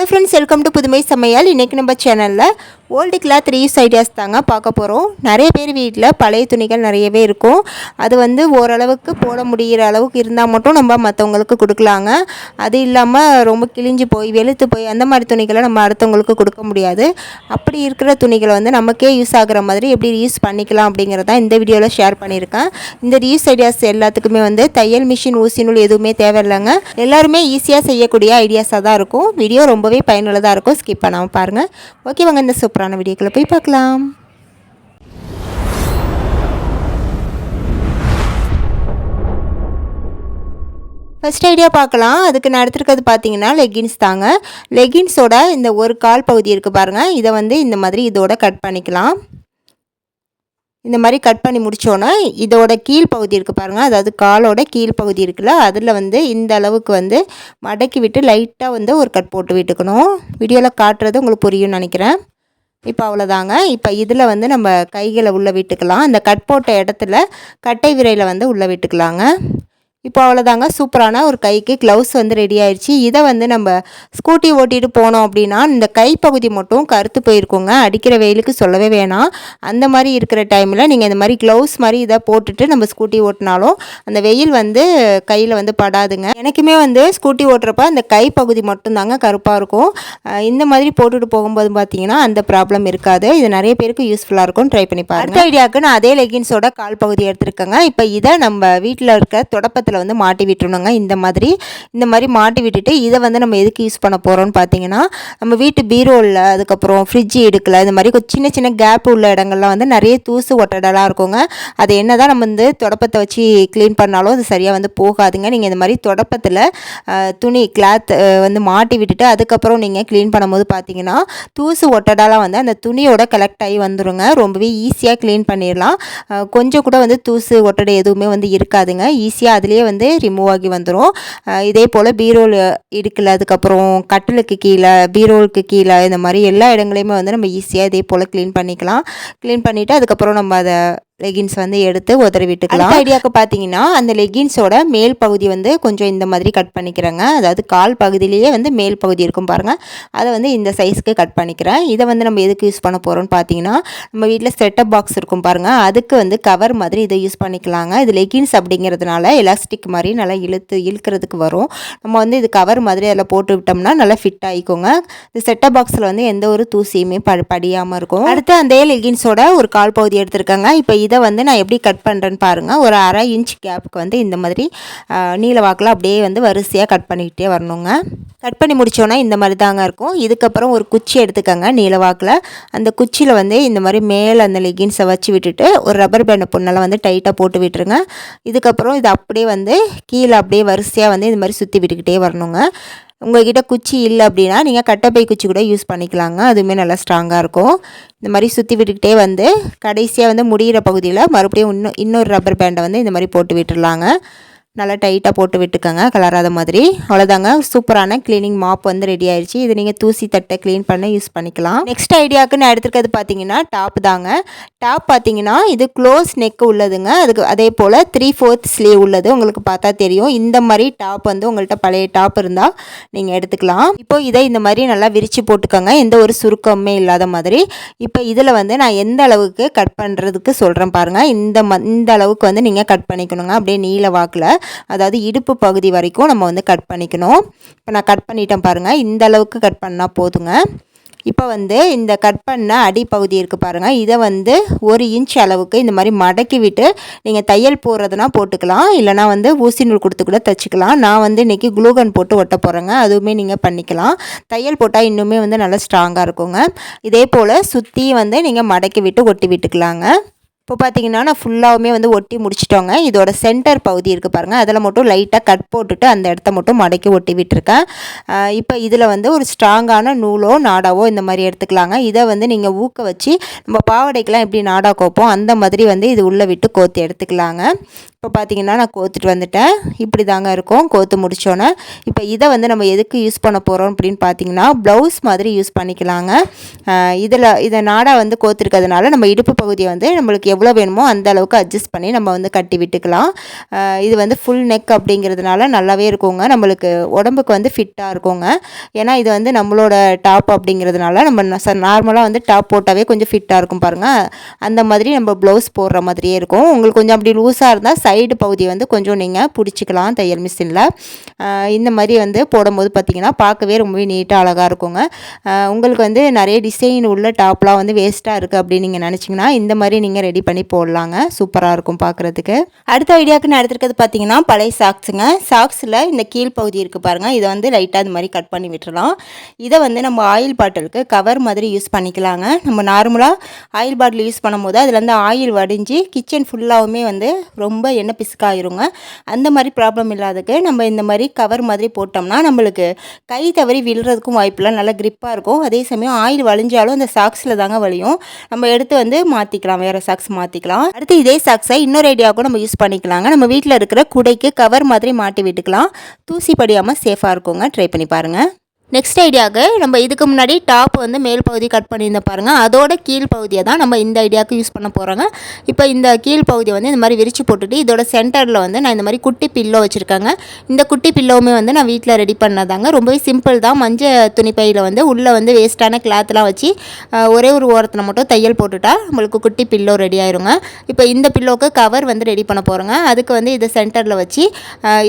Hello friends welcome to புதுமை சமையல். இன்றைக்கி நம்ம சேனலில் ஓல்டு கிளாத் ரீயூஸ் ஐடியாஸ் தாங்க பார்க்க போகிறோம் நிறைய பேர் வீட்டில் பழைய துணிகள் நிறையவே இருக்கும். அது வந்து ஓரளவுக்கு போட முடிகிற அளவுக்கு இருந்தால் மட்டும் நம்ம மற்றவங்களுக்கு கொடுக்கலாங்க. அது இல்லாமல் ரொம்ப கிழிஞ்சு போய் வெளுத்து போய் அந்த மாதிரி துணிகளை நம்ம அடுத்தவங்களுக்கு கொடுக்க முடியாது. அப்படி இருக்கிற துணிகளை வந்து நமக்கே யூஸ் ஆகிற மாதிரி எப்படி ரீயூஸ் பண்ணிக்கலாம் அப்படிங்கிறத இந்த வீடியோவில் ஷேர் பண்ணியிருக்கேன். இந்த ரீயூஸ் ஐடியாஸ் எல்லாத்துக்குமே வந்து தையல் மிஷின் ஊசி நூல் எதுவுமே தேவையில்லைங்க. எல்லாருமே ஈஸியாக செய்யக்கூடிய ஐடியாஸாக தான் இருக்கும். வீடியோ ரொம்பவே பயனுள்ளதாக இருக்கும். ஸ்கிப் பண்ணாமல் பாருங்கள் ஓகே வாங்க சூப்பர் சூப்பரான வீடியோக்குள்ளே போய் பார்க்கலாம். ஃபஸ்ட் ஐடியா பார்க்கலாம். அதுக்கு நான் எடுத்துருக்கிறது பார்த்தீங்கன்னா லெகின்ஸ் தாங்க. லெகின்ஸோட இந்த ஒரு கால் பகுதி இருக்குது பாருங்கள் இதை வந்து இந்த மாதிரி இதோட கட் பண்ணிக்கலாம். இந்த மாதிரி கட் பண்ணி முடித்தோன்னே இதோட கீழ் பகுதி இருக்குது பாருங்கள் அதாவது காலோட கீழ் பகுதி இருக்குல்ல அதில் வந்து இந்த அளவுக்கு வந்து மடக்கி விட்டு லைட்டாக வந்து ஒரு கட் போட்டு விட்டுக்கணும். வீடியோவில் காட்டுறது உங்களுக்கு புரியும்னு நினைக்கிறேன். இப்போ அவ்வளோதாங்க இப்போ இதில் வந்து நம்ம கைகளை உள்ளே விட்டுக்கலாம். அந்த கட் போட்ட இடத்துல கட்டை விரையில் வந்து உள்ளே விட்டுக்கலாங்க. இப்போ அவ்வளோதாங்க. சூப்பரான ஒரு கைக்கு க்ளவுஸ் வந்து ரெடி ஆயிடுச்சு இதை வந்து நம்ம ஸ்கூட்டி ஓட்டிட்டு போனோம் அப்படின்னா இந்த கைப்பகுதி மட்டும் கருத்து போயிருக்கோங்க. அடிக்கிற வெயிலுக்கு சொல்லவே வேணாம். அந்த மாதிரி இருக்கிற டைமில் நீங்கள் இந்த மாதிரி க்ளவுஸ் மாதிரி இதை போட்டுட்டு நம்ம ஸ்கூட்டி ஓட்டினாலும் அந்த வெயில் வந்து கையில் வந்து படாதுங்க. எனக்குமே வந்து ஸ்கூட்டி ஓட்டுறப்ப அந்த கைப்பகுதி மட்டும்தாங்க கருப்பாக இருக்கும். இந்த மாதிரி போட்டுட்டு போகும்போது பார்த்தீங்கன்னா அந்த ப்ராப்ளம் இருக்காது. இது நிறைய பேருக்கு யூஸ்ஃபுல்லாக இருக்கும் ட்ரை பண்ணி பாருங்கள் அடுத்த ஐடியாவுக்கு நான் அதே லெகின்ஸோட கால் பகுதி எடுத்துருக்கேங்க. இப்போ இதை நம்ம வீட்டில் இருக்க தொடப்பத்தில் வந்து மாட்டி விட்டுருணுங்க இந்த மாதிரி இந்த மாதிரி மாட்டி விட்டுட்டு இதை வந்து நம்ம எதுக்கு யூஸ் பண்ண போகிறோம்னு பார்த்தீங்கன்னா நம்ம வீட்டு பீரோவில் அதுக்கப்புறம் ஃப்ரிட்ஜ் எடுக்கல இந்த மாதிரி கொஞ்சம் சின்ன சின்ன கேப் உள்ள இடங்கள்லாம் வந்து நிறைய தூசு ஒட்டடலாம் இருக்குங்க. அது என்ன தான் நம்ம வந்து தொடப்பத்தை வச்சு க்ளீன் பண்ணாலும் அது சரியாக வந்து போகாதுங்க. நீங்கள் இந்த மாதிரி தொடப்பத்தில் துணி கிளாத் வந்து மாட்டி விட்டுட்டு அதுக்கப்புறம் நீங்கள் க்ளீன் பண்ணும்போது பார்த்தீங்கன்னா தூசு ஒட்டடாலாம் வந்து அந்த துணியோட கலெக்ட் ஆகி வந்துடுங்க ரொம்பவே ஈஸியாக க்ளீன் பண்ணிடலாம். கொஞ்சம் கூட வந்து தூசு ஒட்டடை எதுவுமே வந்து இருக்காதுங்க. ஈஸியாக அதுலேயே வந்து ரிமூவ் ஆகி வந்துடும் இதே போல் பீரோல் இடுக்கில் அதுக்கப்புறம் கட்டிலுக்கு கீழே பீரோலுக்கு கீழே இந்த மாதிரி எல்லா இடங்களையுமே வந்து நம்ம ஈஸியாக இதே போல் க்ளீன் பண்ணிக்கலாம். க்ளீன் பண்ணிவிட்டு அதுக்கப்புறம் நம்ம அதை லெகின்ஸ் வந்து எடுத்து உதறி விட்டுக்கலாம். ஐடியாவுக்கு பார்த்தீங்கன்னா அந்த லெகின்ஸோட மேல் பகுதி வந்து கொஞ்சம் இந்த மாதிரி கட் பண்ணிக்கிறேங்க. அதாவது கால் பகுதியிலேயே வந்து மேல் பகுதி இருக்கும் பாருங்கள் அதை வந்து இந்த சைஸ்க்கு கட் பண்ணிக்கிறேன். இதை வந்து நம்ம எதுக்கு யூஸ் பண்ண போகிறோம்னு பார்த்தீங்கன்னா நம்ம வீட்டில் செட்டப் பாக்ஸ் இருக்கும் பாருங்கள் அதுக்கு வந்து கவர் மாதிரி இதை யூஸ் பண்ணிக்கலாங்க. இது லெகின்ஸ் அப்படிங்கிறதுனால எலாஸ்டிக் மாதிரி நல்லா இழுத்து இழுக்கிறதுக்கு வரும். நம்ம வந்து இது கவர் மாதிரி அதில் போட்டு விட்டோம்னா நல்லா ஃபிட் ஆகிக்கோங்க இந்த செட்டப் பாக்ஸில் வந்து எந்த ஒரு தூசியுமே ப படியாமல் இருக்கும். அடுத்து அந்த லெகின்ஸோட ஒரு கால் பகுதி எடுத்திருக்காங்க. இப்போ இதை வந்து நான் எப்படி கட் பண்ணுறேன்னு பாருங்கள் ஒரு அரை இன்ச் கேப்புக்கு வந்து இந்த மாதிரி ஆஹ், நீல வாக்கில் அப்படியே வந்து வரிசையாக கட் பண்ணிக்கிட்டே வரணுங்க. கட் பண்ணி முடிச்சோன்னா இந்த மாதிரி தாங்க இருக்கும். இதுக்கப்புறம் ஒரு குச்சி எடுத்துக்கோங்க நீலவாக்கில் அந்த குச்சியில் வந்து இந்த மாதிரி மேலே அந்த லெகின்ஸை வச்சு விட்டுட்டு ஒரு ரப்பர் பேண்டை பொண்ணெல்லாம் வந்து டைட்டாக போட்டு விட்டுருங்க. இதுக்கப்புறம் இது அப்படியே வந்து கீழே அப்படியே வரிசையாக வந்து இந்த மாதிரி சுற்றி விட்டுக்கிட்டே வரணுங்க. உங்கள்கிட்ட குச்சி இல்லை அப்படின்னா நீங்கள் கட்டைப்பை குச்சி கூட யூஸ் பண்ணிக்கலாங்க. அதுவுமே நல்லா ஸ்ட்ராங்காக இருக்கும். இந்த மாதிரி சுற்றி விட்டுக்கிட்டே வந்து கடைசியாக வந்து முடிகிற பகுதியில் மறுபடியும் இன்னும் இன்னொரு ரப்பர் பேண்டை வந்து இந்த மாதிரி போட்டு விட்டுடலாங்க நல்லா டைட்டாக போட்டு விட்டுக்கோங்க கலராத மாதிரி. அவ்வளோதாங்க சூப்பரான க்ளீனிங் மாப் வந்து ரெடி ஆயிடுச்சு இது நீங்கள் தூசி தட்டை க்ளீன் பண்ண யூஸ் பண்ணிக்கலாம். நெக்ஸ்ட் ஐடியாவுக்கு நான் எடுத்துருக்கிறது பார்த்தீங்கன்னா டாப் தாங்க. டாப் பார்த்தீங்கன்னா இது க்ளோஸ் நெக் உள்ளதுங்க. அதுக்கு அதே போல் த்ரீ ஃபோர்த் ஸ்லீவ் உள்ளது. உங்களுக்கு பார்த்தா தெரியும். இந்த மாதிரி டாப் வந்து உங்கள்கிட்ட பழைய டாப் இருந்தால் நீங்கள் எடுத்துக்கலாம். இப்போ இதை இந்த மாதிரி நல்லா விரித்து போட்டுக்கோங்க. எந்த ஒரு சுருக்கமே இல்லாத மாதிரி. இப்போ இதில் வந்து நான் எந்த அளவுக்கு கட் பண்ணுறதுக்கு சொல்கிறேன் பாருங்கள் இந்த ம இந்த அளவுக்கு வந்து நீங்கள் கட் பண்ணிக்கணுங்க. அப்படியே நீல வாக்கில். அதாவது இடுப்பு பகுதி வரைக்கும் நம்ம வந்து கட் பண்ணிக்கணும். இப்போ நான் கட் பண்ணிட்டேன் பாருங்கள் இந்த அளவுக்கு கட் பண்ணால் போதுங்க. இப்போ வந்து இந்த கட் பண்ண அடிப்பகுதி இருக்குது பாருங்கள் இதை வந்து ஒரு இன்ச் அளவுக்கு இந்த மாதிரி மடக்கி விட்டு நீங்கள் தையல் போடுறதுனா போட்டுக்கலாம். இல்லைனா வந்து ஊசி நூல் கொடுத்து கூட தைச்சிக்கலாம். நான் வந்து இன்றைக்கி குளூகன் போட்டு ஒட்ட போகிறேங்க அதுவுமே நீங்கள் பண்ணிக்கலாம். தையல் போட்டால் இன்னுமே வந்து நல்லா ஸ்ட்ராங்காக இருக்குங்க. இதே போல் சுற்றி வந்து நீங்கள் மடக்கி விட்டு ஒட்டி விட்டுக்கலாங்க. இப்போ பார்த்தீங்கன்னா நான் ஃபுல்லாகவுமே வந்து ஒட்டி முடிச்சிட்டோங்க. இதோட சென்டர் பகுதி இருக்குது பாருங்கள் அதில் மட்டும் லைட்டாக கட் போட்டுட்டு அந்த இடத்த மட்டும் மடக்கி ஒட்டி விட்டுருக்கேன். இப்போ இதில் வந்து ஒரு ஸ்ட்ராங்கான நூலோ நாடாவோ இந்த மாதிரி எடுத்துக்கலாங்க. இதை வந்து நீங்கள் ஊக்க வச்சு நம்ம பாவாடைக்கெலாம் எப்படி நாடா கோப்போம் அந்த மாதிரி வந்து இது உள்ளே விட்டு கோத்து எடுத்துக்கலாங்க. இப்போ பார்த்தீங்கன்னா நான் கோத்துட்டு வந்துட்டேன். இப்படி தாங்க இருக்கும். கோத்து முடிச்சோன்னே இப்போ இதை வந்து நம்ம எதுக்கு யூஸ் பண்ண போகிறோம் அப்படின்னு பார்த்தீங்கன்னா ப்ளவுஸ் மாதிரி யூஸ் பண்ணிக்கலாங்க. இதில் இதை நாடா வந்து கோத்துருக்கிறதுனால நம்ம இடுப்பு பகுதியை வந்து நம்மளுக்கு எவ்வளோ வேணுமோ அந்த அளவுக்கு அட்ஜஸ்ட் பண்ணி நம்ம வந்து கட்டி விட்டுக்கலாம். இது வந்து ஃபுல் நெக் அப்படிங்கிறதுனால நல்லாவே இருக்குங்க. நம்மளுக்கு உடம்புக்கு வந்து ஃபிட்டாக இருக்குங்க. ஏன்னா இது வந்து நம்மளோட டாப் அப்படிங்கிறதுனால நம்ம நார்மலாக வந்து டாப் போட்டாவே கொஞ்சம் ஃபிட்டாக இருக்கும் பாருங்கள் அந்த மாதிரி நம்ம ப்ளவுஸ் போடுற மாதிரியே இருக்கும். உங்களுக்கு கொஞ்சம் அப்படி லூஸாக இருந்தால் சைடு பகுதி வந்து கொஞ்சம் நீங்கள் பிடிச்சிக்கலாம் தையல் மிஷினில் இந்த மாதிரி வந்து போடும்போது பார்த்திங்கன்னா பார்க்கவே ரொம்பவே நீட்டாக அழகாக இருக்குங்க. உங்களுக்கு வந்து நிறைய டிசைன் உள்ள டாப்லாம் வந்து வேஸ்ட்டாக இருக்குது அப்படின்னு நீங்கள் நினச்சிங்கன்னா இந்த மாதிரி நீங்கள் ரெடி பண்ணி போடலாங்க. சூப்பராக இருக்கும் பார்க்குறதுக்கு அடுத்த ஐடியாவுக்கு நான் எடுத்துருக்கிறது பார்த்தீங்கன்னா பழைய சாக்ஸுங்க சாக்ஸில் இந்த கீழ் பகுதி இருக்குது பாருங்கள் இதை வந்து லைட்டாக அது மாதிரி கட் பண்ணி விட்டுறலாம். இதை வந்து நம்ம ஆயில் பாட்டிலுக்கு கவர் மாதிரி யூஸ் பண்ணிக்கலாங்க. நம்ம நார்மலாக ஆயில் பாட்டில் யூஸ் பண்ணும்போது அதுலேருந்து ஆயில் வடிஞ்சு கிச்சன் ஃபுல்லாகவுமே வந்து ரொம்ப எண்ணெய் பிசுக்காயிருங்க. அந்த மாதிரி ப்ராப்ளம் இல்லாததுக்கு நம்ம இந்த மாதிரி கவர் மாதிரி போட்டோம்னா நம்மளுக்கு கை தவறி விழுறதுக்கும் வாய்ப்பில்லை நல்லா க்ரிப்பாக இருக்கும். அதே சமயம் ஆயில் வழிஞ்சாலும் அந்த சாக்ஸில் தாங்க வழியும். நம்ம எடுத்து வந்து மாற்றிக்கலாம் வேறு சாக்ஸ் மாற்றிக்கலாம் அடுத்து இதே சாக்ஸை இன்னொரு ஐடியாவுக்கும் நம்ம யூஸ் பண்ணிக்கலாங்க. நம்ம வீட்டில் இருக்கிற குடைக்கு கவர் மாதிரி மாட்டி விட்டுக்கலாம். தூசி படியாமல் சேஃபாக இருக்குங்க. ட்ரை பண்ணி பாருங்கள் நெக்ஸ்ட் ஐடியாவுக்கு நம்ம இதுக்கு முன்னாடி டாப் வந்து மேல் பகுதி கட் பண்ணியிருந்த பாருங்கள் அதோட கீழ் பகுதியை தான் நம்ம இந்த ஐடியாவுக்கு யூஸ் பண்ண போகிறோங்க இப்போ இந்த கீழ் பகுதியை வந்து இந்த மாதிரி விரித்து போட்டுட்டு இதோட சென்டரில் வந்து நான் இந்த மாதிரி குட்டி பில்லோ வச்சுருக்கேங்க. இந்த குட்டி பில்லோவுமே வந்து நான் வீட்டில் ரெடி பண்ணதாங்க. ரொம்பவே சிம்பிள் தான். மஞ்சள் துணிப்பையில் வந்து உள்ளே வந்து வேஸ்ட்டான கிளாத்லாம் வச்சு ஒரே ஒரு ஓரத்தில் மட்டும் தையல் போட்டுட்டா நம்மளுக்கு குட்டி பில்லோ ரெடி ஆயிருங்க. இப்போ இந்த பில்லோவுக்கு கவர் வந்து ரெடி பண்ண போகிறோங்க அதுக்கு வந்து இதை சென்டரில் வச்சு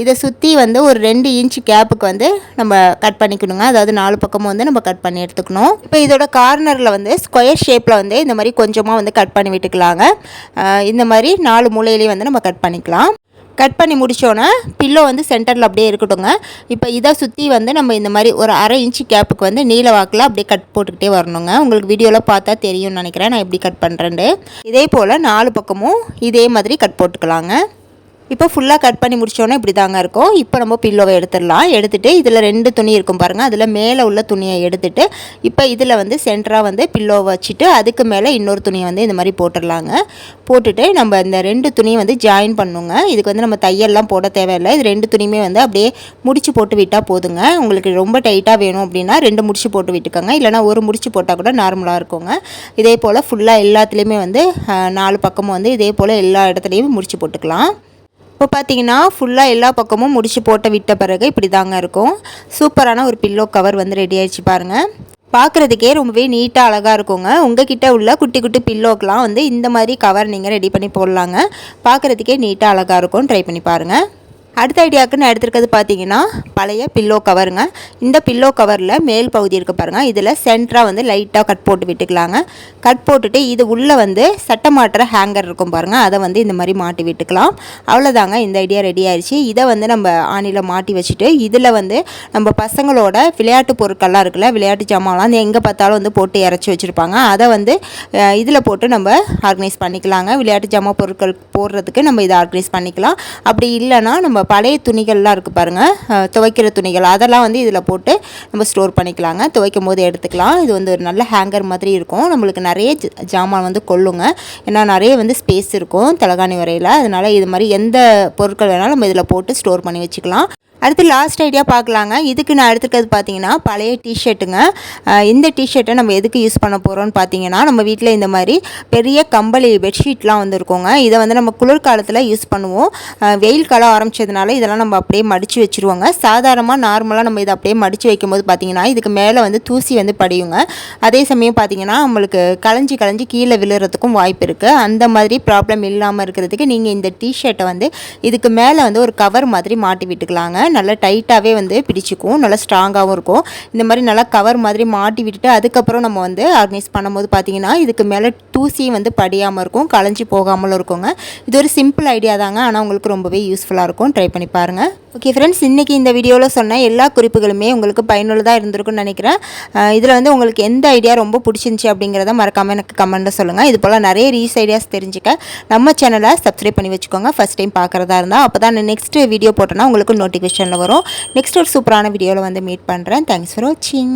இதை சுற்றி வந்து ஒரு ரெண்டு இன்ச் கேப்புக்கு வந்து நம்ம கட் பண்ணிக்கணுங்க. அதாவது நாலு பக்கமும் வந்து நம்ம கட் பண்ணி எடுத்துக்கணும். இப்போ இதோட கார்னரில் வந்து ஸ்கொயர் ஷேப்பில் வந்து இந்த மாதிரி கொஞ்சமாக வந்து கட் பண்ணி விட்டுக்கலாங்க. இந்த மாதிரி நாலு மூலையிலையும் வந்து நம்ம கட் பண்ணிக்கலாம். கட் பண்ணி முடித்தோன்னே பில்லோ வந்து சென்டரில் அப்படியே இருக்கட்டுங்க. இப்போ இதை சுற்றி வந்து நம்ம இந்த மாதிரி ஒரு அரை இன்ச்சு கேப்புக்கு வந்து நீல வாக்கில் அப்படியே கட் போட்டுக்கிட்டே வரணுங்க. உங்களுக்கு வீடியோவில் பார்த்தா தெரியும்னு நினைக்கிறேன். நான் எப்படி கட் பண்ணுறேன்ட்டு இதே போல் நாலு பக்கமும் இதே மாதிரி கட் போட்டுக்கலாங்க. இப்போ ஃபுல்லாக கட் பண்ணி முடிச்சோன்னே இப்படி தாங்க இருக்கும். இப்போ நம்ம பில்லோவை எடுத்துடலாம். எடுத்துகிட்டு இதில் ரெண்டு துணி இருக்கும் பாருங்கள் அதில் மேலே உள்ள துணியை எடுத்துகிட்டு இப்போ இதில் வந்து சென்டராக வந்து பில்லோவை வச்சுட்டு அதுக்கு மேலே இன்னொரு துணியை வந்து இந்த மாதிரி போட்டுடலாங்க. போட்டுட்டு நம்ம இந்த ரெண்டு துணியை வந்து ஜாயின் பண்ணுங்க. இதுக்கு வந்து நம்ம தையல்லாம் போட தேவையில்லை. இது ரெண்டு துணியுமே வந்து அப்படியே முடிச்சு போட்டு விட்டால் போதுங்க. உங்களுக்கு ரொம்ப டைட்டாக வேணும் அப்படின்னா ரெண்டு முடிச்சு போட்டு விட்டுக்கோங்க. இல்லைனா ஒரு முடிச்சு போட்டால் கூட நார்மலாக இருக்குங்க. இதே போல் ஃபுல்லாக எல்லாத்துலேயுமே வந்து நாலு பக்கமும் வந்து இதே போல் எல்லா இடத்துலையும் முடிச்சு போட்டுக்கலாம். இப்போ பார்த்தீங்கன்னா ஃபுல்லாக எல்லா பக்கமும் முடிச்சு போட்ட விட்ட பிறகு இப்படி தாங்க இருக்கும். சூப்பரான ஒரு பில்லோ கவர் வந்து ரெடி ஆயிடுச்சு பாருங்கள் பார்க்குறதுக்கே ரொம்பவே நீட்டாக அழகாக இருக்குங்க. உங்ககிட்ட உள்ள குட்டி குட்டி பில்லோக்கெலாம் வந்து இந்த மாதிரி கவர் நீங்கள் ரெடி பண்ணி போடலாங்க. பார்க்குறதுக்கே நீட்டாக அழகாக இருக்கும். ட்ரை பண்ணி பாருங்கள் அடுத்த ஐடியாவுக்கு நான் எடுத்துருக்கிறது பார்த்தீங்கன்னா பழைய பில்லோ கவருங்க இந்த பில்லோ கவரில் மேல் பகுதி இருக்க பாருங்கள் இதில் சென்டராக வந்து லைட்டாக கட் போட்டு விட்டுக்கலாங்க. கட் போட்டுட்டு இது உள்ளே வந்து சட்டை மாட்டுற ஹேங்கர் இருக்கும் பாருங்கள் அதை வந்து இந்த மாதிரி மாட்டி விட்டுக்கலாம். அவ்வளோதாங்க இந்த ஐடியா ரெடி ஆயிடுச்சு இதை வந்து நம்ம ஆணியில் மாட்டி வச்சுட்டு இதில் வந்து நம்ம பசங்களோட விளையாட்டு பொருட்கள்லாம் இருக்குல்ல விளையாட்டு ஜாமான்லாம் வந்து எங்கே பார்த்தாலும் வந்து போட்டு இறச்சி வச்சுருப்பாங்க. அதை வந்து இதில் போட்டு நம்ம ஆர்கனைஸ் பண்ணிக்கலாங்க. விளையாட்டு ஜாமான் பொருட்கள் போடுறதுக்கு நம்ம இதை ஆர்கனைஸ் பண்ணிக்கலாம். அப்படி இல்லைன்னா நம்ம பழைய துணிகள்லாம் இருக்குது பாருங்கள் துவைக்கிற துணிகள் அதெல்லாம் வந்து இதில் போட்டு நம்ம ஸ்டோர் பண்ணிக்கலாங்க. துவைக்கும் போது எடுத்துக்கலாம். இது வந்து ஒரு நல்ல ஹேங்கர் மாதிரி இருக்கும். நம்மளுக்கு நிறைய ஜாமான் வந்து கொள்ளுங்க ஏன்னா நிறைய வந்து ஸ்பேஸ் இருக்கும். தலகாணி வரையில். அதனால் இது மாதிரி எந்த பொருட்கள் வேணாலும் நம்ம இதில் போட்டு ஸ்டோர் பண்ணி வச்சுக்கலாம். அடுத்து லாஸ்ட் ஐடியா பார்க்கலாங்க. இதுக்கு நான் எடுத்துக்கிறது பார்த்தீங்கன்னா பழைய டிஷர்ட்டுங்க இந்த டிஷர்ட்டை நம்ம எதுக்கு யூஸ் பண்ண போகிறோம்னு பார்த்தீங்கன்னா நம்ம வீட்டில் இந்த மாதிரி பெரிய கம்பளி பெட்ஷீட்லாம் வந்துருக்கோங்க. இதை வந்து நம்ம குளிர்காலத்தில் யூஸ் பண்ணுவோம். வெயில் காலம் ஆரம்பித்ததுனால இதெல்லாம் நம்ம அப்படியே மடித்து வச்சுருவோங்க. சாதாரணமாக நார்மலாக நம்ம இதை அப்படியே மடித்து வைக்கும்போது பார்த்தீங்கன்னா இதுக்கு மேலே வந்து தூசி வந்து படியுங்க. அதே சமயம் பார்த்தீங்கன்னா நம்மளுக்கு களைஞ்சி களைஞ்சி கீழே விழுறதுக்கும் வாய்ப்பு இருக்குது அந்த மாதிரி ப்ராப்ளம் இல்லாமல் இருக்கிறதுக்கு நீங்கள் இந்த டிஷர்ட்டை வந்து இதுக்கு மேலே வந்து ஒரு கவர் மாதிரி மாட்டி விட்டுக்கலாங்க. நல்லா டைட்டாகவே வந்து பிடிச்சிக்கும். நல்லா ஸ்ட்ராங்காகவும் இருக்கும். இந்த மாதிரி நல்லா கவர் மாதிரி மாட்டி விட்டுட்டு அதுக்கப்புறம் நம்ம வந்து ஆர்கனைஸ் பண்ணும்போது பார்த்தீங்கன்னா இதுக்கு மேலே தூசியும் வந்து படியாமல் இருக்கும். களைஞ்சி போகாமலும் இருக்குங்க. இது ஒரு சிம்பிள் ஐடியா தாங்க. ஆனால் உங்களுக்கு ரொம்பவே யூஸ்ஃபுல்லாக இருக்கும். ட்ரை பண்ணி பாருங்கள் ஓகே ஃப்ரெண்ட்ஸ் இன்றைக்கி இந்த வீடியோவில் சொன்ன எல்லா குறிப்புகளுமே உங்களுக்கு பயனுள்ளதாக இருந்திருக்குன்னு நினைக்கிறேன். இதில் வந்து உங்களுக்கு எந்த ஐடியா ரொம்ப பிடிச்சிருந்துச்சி அப்படிங்கிறத மறக்காமல் எனக்கு கமெண்ட்டில் சொல்லுங்கள் இது போல் நிறைய ரீஸ் ஐடியாஸ் தெரிஞ்சுக்க நம்ம சேனலை சப்ஸ்கிரைப் பண்ணி வச்சுக்கோங்க. ஃபஸ்ட் டைம் பார்க்குறதா இருந்தால் அப்போ தான் நெக்ஸ்ட் வீடியோ போட்டோன்னா உங்களுக்கு நோட்டிஃபிகேஷன் டிஸ்கிரிப்ஷனில் வரும். நெக்ஸ்ட் ஒரு சூப்பரான வீடியோவில் வந்து மீட் பண்ணுறேன் தேங்க்ஸ் ஃபார் வாட்சிங்